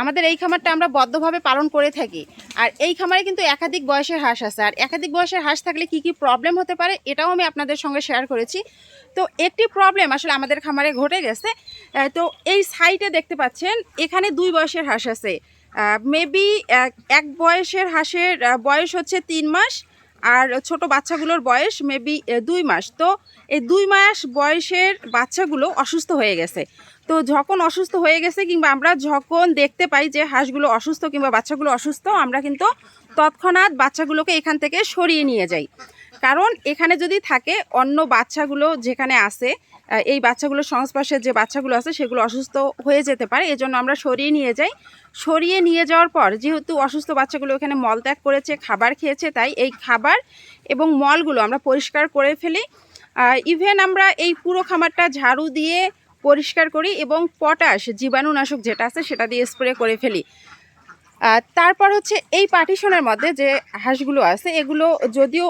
আমাদের এই খামারটা আমরা বদ্ধভাবে পালন করে থাকি। আর এই খামারে কিন্তু একাধিক বয়সের হাঁস আছে। আর একাধিক বয়সের হাঁস থাকলে কি কি প্রবলেম হতে পারে, এটাও আমি আপনাদের সঙ্গে শেয়ার করেছি। তো একটি প্রবলেম আসলে আমাদের খামারে ঘটে গেছে। তো এই সাইটে দেখতে পাচ্ছেন, এখানে দুই বয়সের হাঁস আছে। মেবি এক বয়সের হাঁসের বয়স হচ্ছে তিন মাস, আর ছোট বাচ্চাগুলোর বয়স মেবি দুই মাস। তো এই দুই মাস বয়সের বাচ্চাগুলো অসুস্থ হয়ে গেছে। তো যখন অসুস্থ হয়ে গেছে কিংবা আমরা যখন দেখতে পাই যে হাঁসগুলো অসুস্থ কিংবা বাচ্চাগুলো অসুস্থ, আমরা কিন্তু তৎক্ষণাৎ বাচ্চাগুলোকে এখান থেকে সরিয়ে নিয়ে যাই। কারণ এখানে যদি থাকে অন্য বাচ্চাগুলো যেখানে আছে এই বাচ্চাগুলোর সংস্পর্শে যে বাচ্চাগুলো আছে সেগুলো অসুস্থ হয়ে যেতে পারে, এজন্য আমরা সরিয়ে নিয়ে যাই। সরিয়ে নিয়ে যাওয়ার পর যেহেতু অসুস্থ বাচ্চাগুলো এখানে মলত্যাগ করেছে, খাবার খেয়েছে, তাই এই খাবার এবং মলগুলো আমরা পরিষ্কার করে ফেলি। ইভেন আমরা এই পুরো খামারটা ঝাড়ু দিয়ে পরিষ্কার করি এবং পটাশ, জীবাণুনাশক যেটা আছে সেটা দিয়ে স্প্রে করে ফেলি। তারপর হচ্ছে এই পার্টিশনের মধ্যে যে হাঁসগুলো আছে, এগুলো যদিও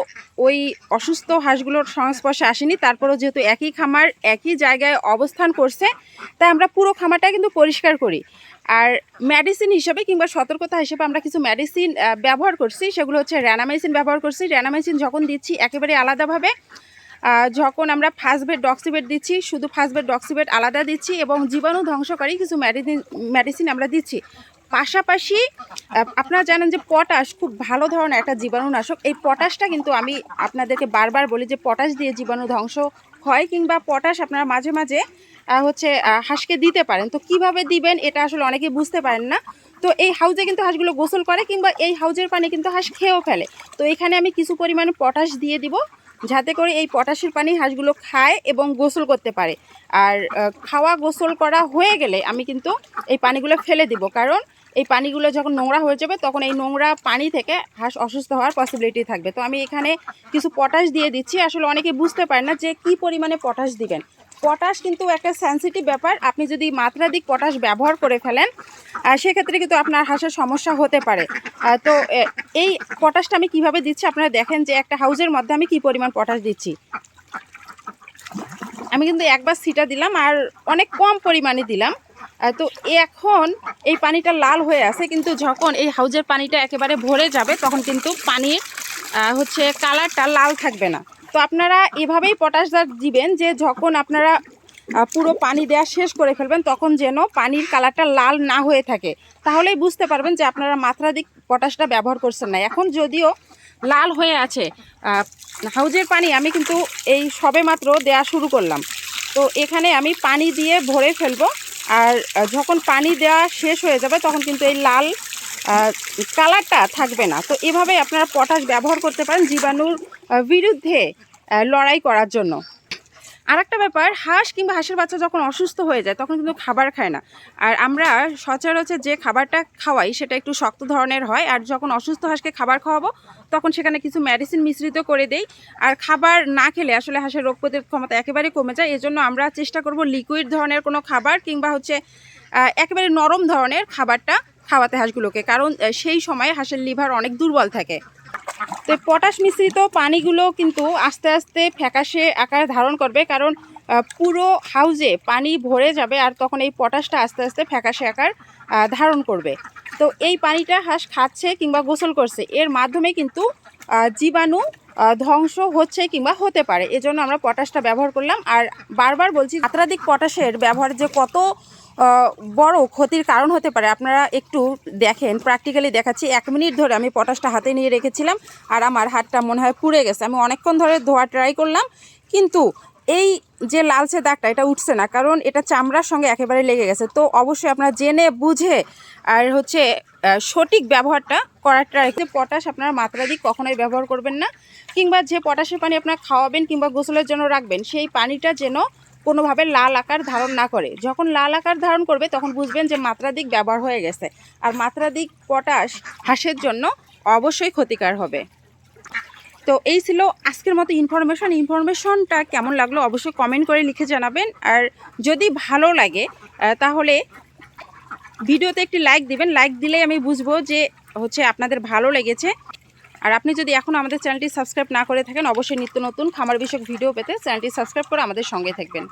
ওই অসুস্থ হাঁসগুলোর সংস্পর্শে আসেনি, তারপরেও যেহেতু একই খামার, একই জায়গায় অবস্থান করছে, তাই আমরা পুরো খামারটা কিন্তু পরিষ্কার করি। আর মেডিসিন হিসেবে কিংবা সতর্কতা হিসেবে আমরা কিছু মেডিসিন ব্যবহার করছি, সেগুলো হচ্ছে র্যানামাইসিন ব্যবহার করছি। র্যানামাইসিন যখন দিচ্ছি একেবারে আলাদাভাবে যখন আমরা ফার্স্টবেড ডক্সিবেট দিচ্ছি, শুধু ফার্স্টবেড ডক্সিবেট আলাদা দিচ্ছি এবং জীবাণু ধ্বংসকারী কিছু মেডিসিন মেডিসিন আমরা দিচ্ছি। পাশাপাশি আপনারা জানেন যে পটাশ খুব ভালো ধরনের একটা জীবাণুনাশক। এই পটাশটা কিন্তু আমি আপনাদেরকে বারবার বলি যে পটাশ দিয়ে জীবাণু ধ্বংস হয় কিংবা পটাশ আপনারা মাঝে মাঝে হচ্ছে হাঁসকে দিতে পারেন। তো কীভাবে দিবেন এটা আসলে অনেকে বুঝতে পারেন না। তো এই হাউজে কিন্তু হাঁসগুলো গোসল করে কিংবা এই হাউজের পানি কিন্তু হাঁস খেয়েও ফেলে। তো এখানে আমি কিছু পরিমাণে পটাশ দিয়ে দিব। যাতে করে এই পটাশের পানি হাঁসগুলো খায় এবং গোসল করতে পারে। আর খাওয়া গোসল করা হয়ে গেলে আমি কিন্তু এই পানিগুলো ফেলে দিব। কারণ এই পানিগুলো যখন নোংরা হয়ে যাবে, তখন এই নোংরা পানি থেকে হাঁস অসুস্থ হওয়ার পসিবিলিটি থাকবে। তো আমি এখানে কিছু পটাশ দিয়ে দিচ্ছি। আসলে অনেকে বুঝতে পারে না যে কি পরিমাণে পটাশ দিবেন। পটাশ কিন্তু একটা সেন্সিটিভ ব্যাপার। আপনি যদি মাত্রাধিক পটাশ ব্যবহার করে ফেলেন সেক্ষেত্রে কিন্তু আপনার হাঁসের সমস্যা হতে পারে। তো এই পটাশটা আমি কীভাবে দিচ্ছি? আপনারা দেখেন যে একটা হাউজের মধ্যে আমি কি পরিমাণ পটাশ দিচ্ছি। আমি কিন্তু একবার সিটা দিলাম আর অনেক কম পরিমাণে দিলাম। তো এখন এই পানিটা লাল হয়ে আছে, কিন্তু যখন এই হাউজের পানিটা একেবারে ভরে যাবে, তখন কিন্তু পানির হচ্ছে কালারটা লাল থাকবে না। তো আপনারা এভাবেই পটাশ দিবেন যে যখন আপনারা পুরো পানি দেওয়া শেষ করে ফেলবেন, তখন যেন পানির কালারটা লাল না হয়ে থাকে। তাহলেই বুঝতে পারবেন যে আপনারা মাত্রাধিক পটাশটা ব্যবহার করছেন না। এখন যদিও লাল হয়ে আছে হাউজের পানি আমি কিন্তু এই সবে মাত্র দেয়া শুরু করলাম। তো এখানে আমি পানি দিয়ে ভরে ফেলব, আর যখন পানি দেওয়া শেষ হয়ে যাবে, তখন কিন্তু এই লাল কালারটা থাকবে না। তো এভাবে আপনারা পটাশ ব্যবহার করতে পারেন জীবাণুর বিরুদ্ধে লড়াই করার জন্য। আর একটা ব্যাপার, হাঁস কিংবা হাঁসের বাচ্চা যখন অসুস্থ হয়ে যায়, তখন কিন্তু খাবার খায় না। আর আমরা সচরাচর যে খাবারটা খাওয়াই, সেটা একটু শক্ত ধরনের হয়। আর যখন অসুস্থ হাঁসকে খাবার খাওয়াবো, তখন সেখানে কিছু মেডিসিন মিশ্রিত করে দেই। আর খাবার না খেলে আসলে হাঁসের রোগ প্রতিরোধ ক্ষমতা একেবারে কমে যায়। এজন্য আমরা চেষ্টা করব লিকুইড ধরনের কোনো খাবার কিংবা হচ্ছে একেবারে নরম ধরনের খাবারটা খাওয়াতে হাঁসগুলোকে, কারণ সেই সময় হাঁসের লিভার অনেক দুর্বল থাকে। তো পটাশ মিশ্রিত পানিগুলো কিন্তু আস্তে আস্তে ফ্যাকাশে আকার ধারণ করবে, কারণ পুরো হাউজে পানি ভরে যাবে আর তখন এই পটাশটা আস্তে আস্তে ফ্যাকাশে আকার ধারণ করবে। তো এই পানিটা হাঁস খাচ্ছে কিংবা গোসল করছে, এর মাধ্যমে কিন্তু জীবাণু ধ্বংস হচ্ছে কিংবা হতে পারে। এজন্য আমরা পটাশটা ব্যবহার করলাম। আর বারবার বলছি মাত্রাধিক পটাশের ব্যবহার যে কত বড় ক্ষতির কারণ হতে পারে। আপনারা একটু দেখেন প্র্যাকটিক্যালি দেখাচ্ছি। এক মিনিট ধরে আমি পটাশটা হাতে নিয়ে রেখেছিলাম আর আমার হাতটা মনে হয় পুড়ে গেছে। আমি অনেকক্ষণ ধরে ধোয়া ট্রাই করলাম, কিন্তু এই যে লালচে দাগটা, এটা উঠছে না, কারণ এটা চামড়ার সঙ্গে একেবারে লেগে গেছে। তো অবশ্যই আপনারা জেনে, বুঝে আর হচ্ছে সঠিক ব্যবহারটা করার ট্রাই পটাশ আপনারা মাত্রাধিক কখনোই ব্যবহার করবেন না, কিংবা যে পটাশের পানি আপনারা খাওয়াবেন কিংবা গোসলের জন্য রাখবেন, সেই পানিটা যেন কোনোভাবে লাল আকার ধারণ না করে। যখন লাল আকার ধারণ করবে, তখন বুঝবেন যে মাত্রাধিক ব্যবহার হয়ে গেছে। আর মাত্রাধিক পটাশ হাঁসের জন্য অবশ্যই ক্ষতিকার হবে। তো এই ছিল আজকের মতো ইনফরমেশন ইনফরমেশনটা কেমন লাগল অবশ্যই কমেন্ট করে লিখে জানাবেন। আর যদি ভালো লাগে তাহলে ভিডিওতে একটি লাইক দিবেন। লাইক দিলেই আমি বুঝব যে হচ্ছে আপনাদের ভালো লেগেছে। আর আপনি যদি এখন আমাদের চ্যানেলটি সাবস্ক্রাইব না করে থাকেন, অবশ্যই নিত্য নতুন খামার বিষয়ক ভিডিও পেতে চ্যানেলটি সাবস্ক্রাইব করে আমাদের সঙ্গে থাকবেন।